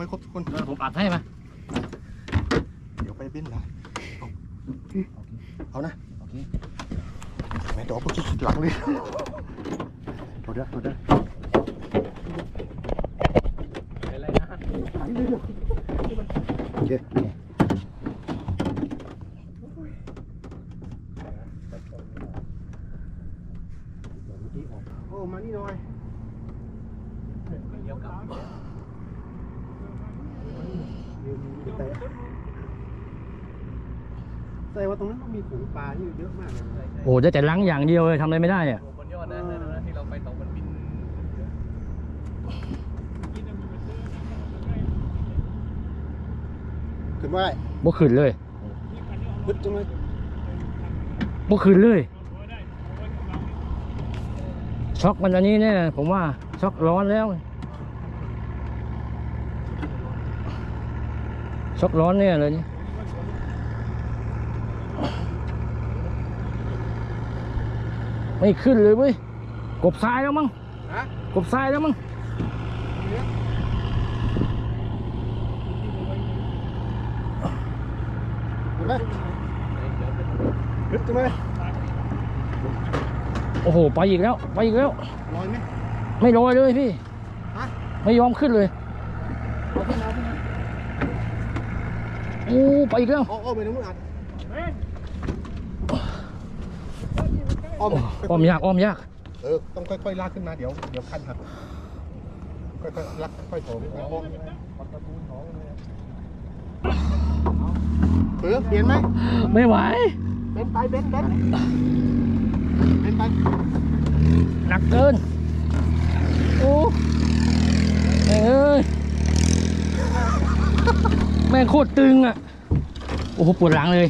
ให้ครบทุกคน เออผมอัดให้มาเดี๋ยวไปเบ้นนะเอาเอานะโอเคแม่เดี๋ยวเอาไปคิดหลังเลยโทษนะโทษนะเป็นไรนะโอเคโอ้มานี่หน่อยเดี๋ยวกลับ แต่แต่ว่าตรงนั้นมันมีฝูงปลาที่เยอะมากเลยโอ้จะแต่ล้างอย่างเดียวเลยทำอะไรไม่ได้อะบนยอดนะนั่นนะที่เราไปตกมันบินขึ้นว่าบ่ขึ้นเลยพึดจังเลยบ่ขึ้นเลย ช็อกมันอันนี้เนี่ยผมว่าช็อกร้อนแล้ว ช็อกร้อนเนี่ยเลยนี่ไม่ขึ้นเลยเว้ย กบทรายแล้วมั้งฮะกบทรายแล้วมั้งเห็นไหมพึดจังเลยโอ้โห ไปอีกแล้ว ไปอีกแล้วลอยไหมไม่ลอยเลยพี่ฮะไม่ยอมขึ้นเลยเอาขึ้นมาขึ้นมาโอ้ไปอีกแล้วเอาเอาไปตรงนู้นอัดอ้อมอ้อมยากอ้อมยาก เออ ต้องค่อยๆลากขึ้นมาเดี๋ยวเดี๋ยวคันหักค่อยๆลากค่อยๆโถมอ้อมเออเปลี่ยนไหมไม่ไหวเบนไปเบนเบนเบนไปหนักเกินโอ้แม่งเอ้ย แม่งโคตรตึงอะ โอ้โหปวดหลังเลย